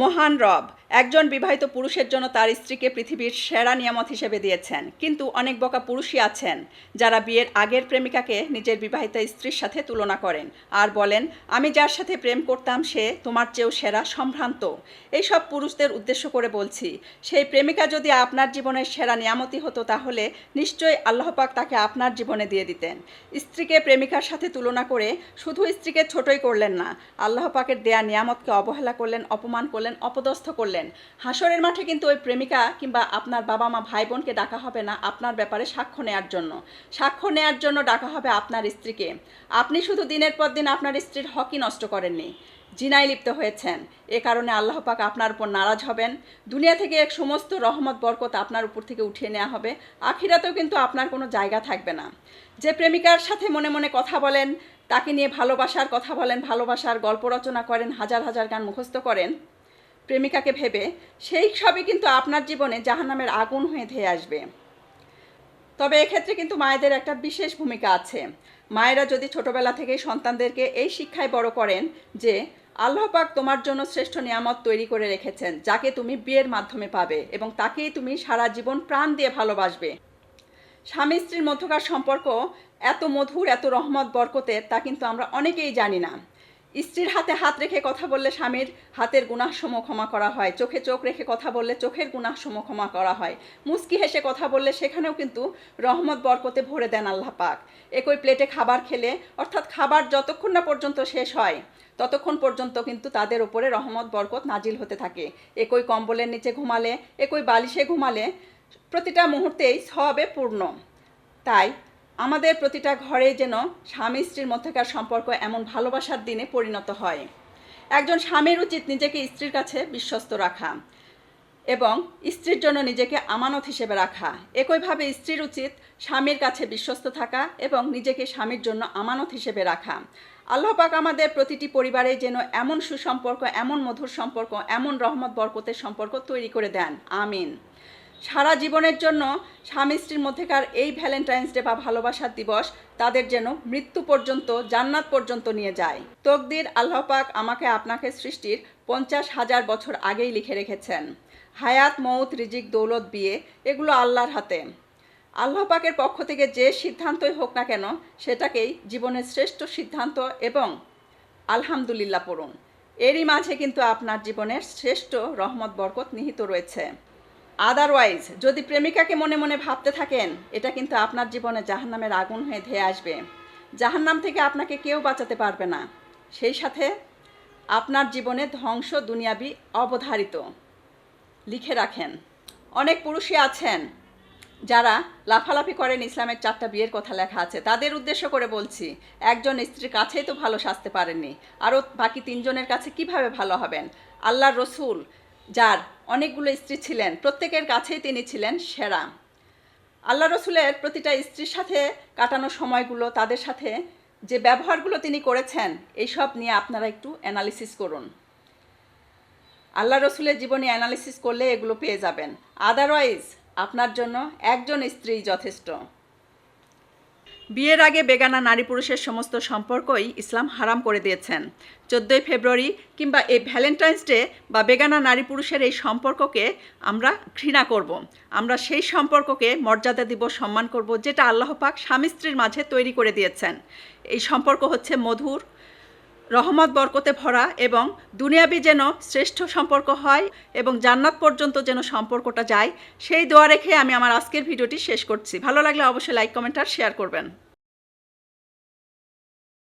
মহান রব একজন বিবাহিত পুরুষের জন্য তার স্ত্রীকে পৃথিবীর সেরা নিয়ামত হিসেবে দিয়েছেন। কিন্তু অনেক বকা পুরুষই আছেন যারা বিয়ের আগের প্রেমিকাকে নিজের বিবাহিত স্ত্রীর সাথে তুলনা করেন আর বলেন, আমি যার সাথে প্রেম করতাম সে তোমার চেয়েও সেরা সম্ভ্রান্ত। এইসব পুরুষদের উদ্দেশ্য করে বলছি, সেই প্রেমিকা যদি আপনার জীবনের সেরা নিয়ামতি হতো তাহলে নিশ্চয়ই আল্লাহপাক তাকে আপনার জীবনে দিয়ে দিতেন। স্ত্রীকে প্রেমিকার সাথে তুলনা করে শুধু স্ত্রীকে ছোটই করলেন না আল্লাহপাকের দেয়া নিয়ামতকে অবহেলা করলেন, অপমান করলেন, অপদস্থ করলেন। হাসরের মাঠে কিন্তু ওই প্রেমিকা কিংবা আপনার বাবা মা ভাই বোনকে ডাকা হবে না আপনার ব্যাপারে সাক্ষ্য নেয়ার জন্য। সাক্ষ্য নেয়ার জন্য ডাকা হবে আপনার স্ত্রীকে। আপনি শুধু দিনের পর দিন আপনার স্ত্রীর হকই নষ্ট করেননি। জিনায় লিপ্ত হয়েছেন। এ কারণে আল্লাহ পাক আপনার উপর নারাজ হবেন। দুনিয়া থেকে এক সমস্ত রহমত, বরকত আপনার উপর থেকে উঠিয়ে নেওয়া হবে। আখিরাতেও কিন্তু আপনার কোনো জায়গা থাকবে না। যে প্রেমিকার সাথে মনে মনে কথা বলেন, তাকে নিয়ে ভালোবাসার কথা বলেন, ভালোবাসার গল্প রচনা করেন, হাজার হাজার গান মুখস্থ করেন প্রেমিকাকে ভেবে, সেই সবই কিন্তু আপনার জীবনে জাহান্নামের আগুন হয়ে ধেয়ে আসবে। তবে এক্ষেত্রে কিন্তু মায়েদের একটা বিশেষ ভূমিকা আছে। মায়েরা যদি ছোটবেলা থেকেই সন্তানদেরকে এই শিক্ষায় বড় করেন যে, আল্লাহ পাক তোমার জন্য শ্রেষ্ঠ নিয়ামত তৈরি করে রেখেছেন, যাকে তুমি বিয়ের মাধ্যমে পাবে এবং তাকেই তুমি সারা জীবন প্রাণ দিয়ে ভালোবাসবে। স্বামী স্ত্রীর মধ্যকার সম্পর্ক এত মধুর, এত রহমত, বরকতের, তা কিন্তু আমরা অনেকেই জানি না। স্ত্রীর হাতে হাত রেখে কথা বললে স্বামীর হাতের গুনাহসম ক্ষমা করা হয়। চোখে চোখ রেখে কথা বললে চোখের গুনাহসম ক্ষমা করা হয়। মুস্কি হেসে কথা বললে সেখানেও কিন্তু রহমত বরকতে ভরে দেন আল্লাহ পাক। একই প্লেটে খাবার খেলে, অর্থাৎ খাবার যতক্ষণ না পর্যন্ত শেষ হয়, ততক্ষণ পর্যন্ত কিন্তু তাদের ওপরে রহমত বরকত নাজিল হতে থাকে। একই কম্বলের নিচে ঘুমালে, একই বালিশে ঘুমালে, প্রতিটা মুহূর্তেই সবে পূর্ণ। তাই আমাদের প্রতিটা ঘরে যেন স্বামী স্ত্রীর মধ্যেকার সম্পর্ক এমন ভালোবাসার দিনে পরিণত হয়। একজন স্বামীর উচিত নিজেকে স্ত্রীর কাছে বিশ্বস্ত রাখা এবং স্ত্রীর জন্য নিজেকে আমানত হিসেবে রাখা। একইভাবে স্ত্রীর উচিত স্বামীর কাছে বিশ্বস্ত থাকা এবং নিজেকে স্বামীর জন্য আমানত হিসেবে রাখা। আল্লাহ পাক আমাদের প্রতিটি পরিবারে যেন এমন সুসম্পর্ক, এমন মধুর সম্পর্ক, এমন রহমত, বরকতের সম্পর্ক তৈরি করে দেন। আমিন। সারা জীবনের জন্য স্বামী স্ত্রীর মধ্যেকার এই ভ্যালেন্টাইন্স ডে বা ভালোবাসার দিবস তাদের যেন মৃত্যু পর্যন্ত, জান্নাত পর্যন্ত নিয়ে যায়। তকদির আল্লাহ পাক আমাকে আপনাকে সৃষ্টির পঞ্চাশ হাজার বছর আগেই লিখে রেখেছেন। হায়াত মৌত রিজিক, দৌলত, বিয়ে, এগুলো আল্লাহর হাতে। আল্লাহ পাকের পক্ষ থেকে যে সিদ্ধান্তই হোক না কেন, সেটাকেই জীবনের শ্রেষ্ঠ সিদ্ধান্ত এবং আলহামদুলিল্লাহ পড়ুন। এরই মাঝে কিন্তু আপনার জীবনের শ্রেষ্ঠ রহমত, বরকত নিহিত রয়েছে। আদারওয়াইজ যদি প্রেমিকাকে মনে মনে ভাবতে থাকেন, এটা কিন্তু আপনার জীবনে জাহান্নামের আগুন হয়ে ধেয়ে আসবে। জাহান্নাম থেকে আপনাকে কেউ বাঁচাতে পারবে না। সেই সাথে আপনার জীবনে ধ্বংস দুনিয়াবি অবধারিত। লিখে রাখেন, অনেক পুরুষই আছেন যারা লাফালাফি করেন ইসলামের চারটা বিয়ের কথা লেখা আছে। তাদের উদ্দেশ্য করে বলছি, একজন স্ত্রীর কাছেই তো ভালো সাজতে পারেননি। আরও বাকি তিনজনের কাছে কীভাবে ভালো হবেন? আল্লাহর রসুল, যার অনেকগুলো স্ত্রী ছিলেন। প্রত্যেকের কাছেই তিনি ছিলেন সেরা। আল্লাহ রসুলের প্রতিটা স্ত্রীর সাথে কাটানো সময়গুলো, তাদের সাথে যে ব্যবহারগুলো তিনি করেছেন, এইসব নিয়ে আপনারা একটু অ্যানালিসিস করুন। আল্লাহ রসুলের জীবনী অ্যানালিসিস করলে এগুলো পেয়ে যাবেন। আদারওয়াইজ আপনার জন্য একজন স্ত্রী যথেষ্ট। বিয়ের আগে বেগানা নারী পুরুষের সমস্ত সম্পর্কই ইসলাম হারাম করে দিয়েছেন চোদ্দোই ফেব্রুয়ারি কিংবা এই ভ্যালেন্টাইন্স ডে বা বেগানা নারী পুরুষের এই সম্পর্ককে আমরা ঘৃণা করব। আমরা সেই সম্পর্ককে মর্যাদা দিব, সম্মান করব, যেটা আল্লাহ পাক স্বামী স্ত্রীর মাঝে তৈরি করে দিয়েছেন এই সম্পর্ক হচ্ছে মধুর রহমত বরকতে ভরা এবং দুনিয়াবি যেন শ্রেষ্ঠ সম্পর্ক হয় এবং জান্নাত পর্যন্ত যেন সম্পর্কটা যায়, সেই দোয়া রেখে আমি আমার আজকের ভিডিওটি শেষ করছি। ভালো লাগলে অবশ্যই লাইক কমেন্ট আর শেয়ার করবেন।